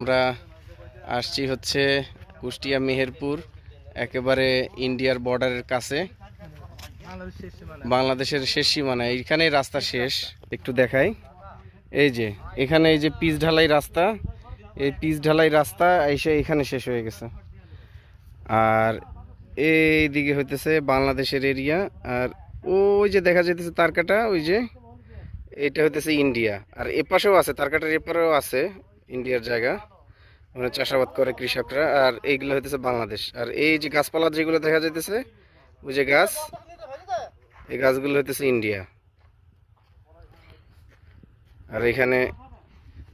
আমরা আসছি হচ্ছে কুষ্টিয়া মেহেরপুর, একেবারে ইন্ডিয়ার বর্ডারের কাছে। বাংলাদেশের শেষ সীমানা, এইখানেই রাস্তা শেষ। একটু দেখাই। এই যে, এখানে এই যে পিচ ঢালাই রাস্তা, এই পিচ ঢালাই রাস্তা এসে এখানে শেষ হয়ে গেছে। আর এই দিকে হইতেছে বাংলাদেশের এরিয়া আর ওই যে দেখা যাইতেছে তারকাটা, ওই যে, এটা হইতেছে ইন্ডিয়া। আর এপাশেও আছে, তারকাটার এপারেও আছে। ইন্ডিয়ার জায়গা মানে চাষাবাদ করে কৃষকরা, আর এইগুলো হইতেছে বাংলাদেশ। আর এই যে গাছপালা যেগুলো দেখা যাইতেছে, ওই যে গাছ, এই গাছগুলো হইতেছে ইন্ডিয়া। আর এখানে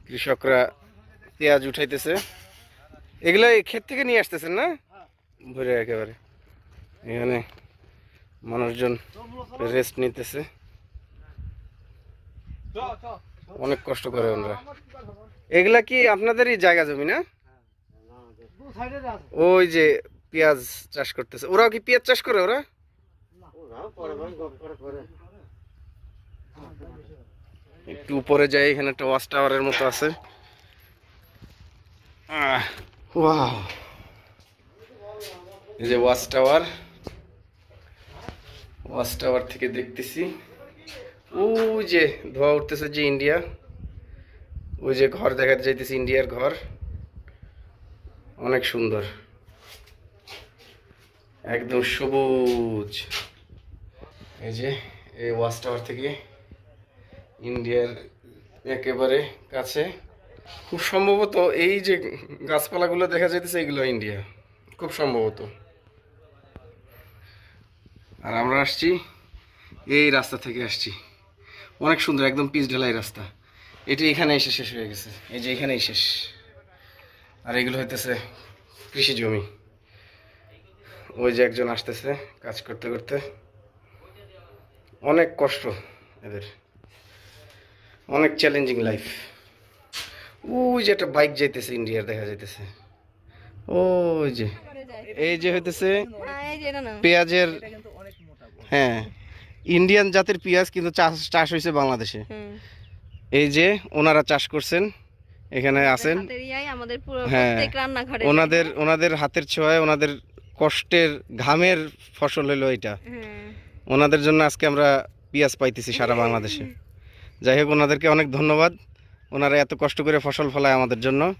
কৃষকরা পেঁয়াজ উঠাইতেছে। এগুলো ক্ষেত থেকে নিয়ে আসতেছেন না? ভরে একেবারে। এখানে মানুষজন রেস্ট নিতেছে। অনেক কষ্ট করে ওনারা। এগুলা কি আপনাদেরই জায়গা জমি না? ওই যে পেঁয়াজ চাষ করতেছে। ওরাও কি পেঁয়াজ চাষ করে ওরা? একটু উপরে যাই, এখানে একটা ওয়াচ টাওয়ারের মতো আছে। এই যে ওয়াচ টাওয়ার ওয়াচ টাওয়ার থেকে দেখতেছি। ওই যে ধোয়া উঠতেছে যে ইন্ডিয়া ওই যে ঘর দেখা যাইতেছে ইন্ডিয়ার ঘর। অনেক সুন্দর। একদম সবুজ। এই যে, এই ওয়াচ টাওয়ার থেকে ইন্ডিয়ার একেবারে কাছে। খুব সম্ভবত এই যে গাছপালাগুলো দেখা যাইতেছে, এগুলো ইন্ডিয়া খুব সম্ভবত। আর আমরা আসছি, এই রাস্তা থেকে আসছি। অনেক সুন্দর একদম পিচ ঢালাই রাস্তা। এটি এখানে এসে শেষ হয়ে গেছে। এই যে এখানেই শেষ। আর এগুলো হইতেছে কৃষি জমি। ওই যে একজন আসতেছে কাজ করতে করতে। অনেক কষ্ট এদের। অনেক চ্যালেঞ্জিং লাইফ ওই যে একটা বাইক যাইতেছে ইন্ডিয়ার দেখা যাইতেছে। ওই যে এই যে হইতেছে পেঁয়াজের হ্যাঁ। ইন্ডিয়ান জাতের পেঁয়াজ কিন্তু চাষ চাষ হয়েছে বাংলাদেশে। এই যে ওনারা চাষ করছেন এখানে আছেন। হ্যাঁ। ওনাদের ওনাদের হাতের ছোঁয়ায় ওনাদের কষ্টের ঘামের ফসল হলো এটা। হ্যাঁ। ওনাদের জন্য আজকে আমরা পেঁয়াজ পাইতেছি সারা বাংলাদেশে। যাই হোক ওনাদেরকে অনেক ধন্যবাদ। ওনারা এত কষ্ট করে ফসল ফলায় আমাদের জন্য।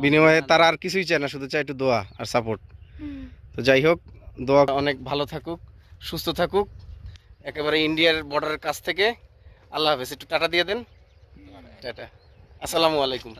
বিনিময়ে তারা আর কিছুই চায় না শুধু চায় একটু দোয়া আর সাপোর্ট। তো যাই হোক দোয়া অনেক ভালো থাকুক সুস্থ থাকুক। একেবারে ইন্ডিয়ার বর্ডারের কাছ থেকে। আল্লাহ হাফেজ একটু টাটা দিয়ে দেন। টাটা। আসসালামু আলাইকুম।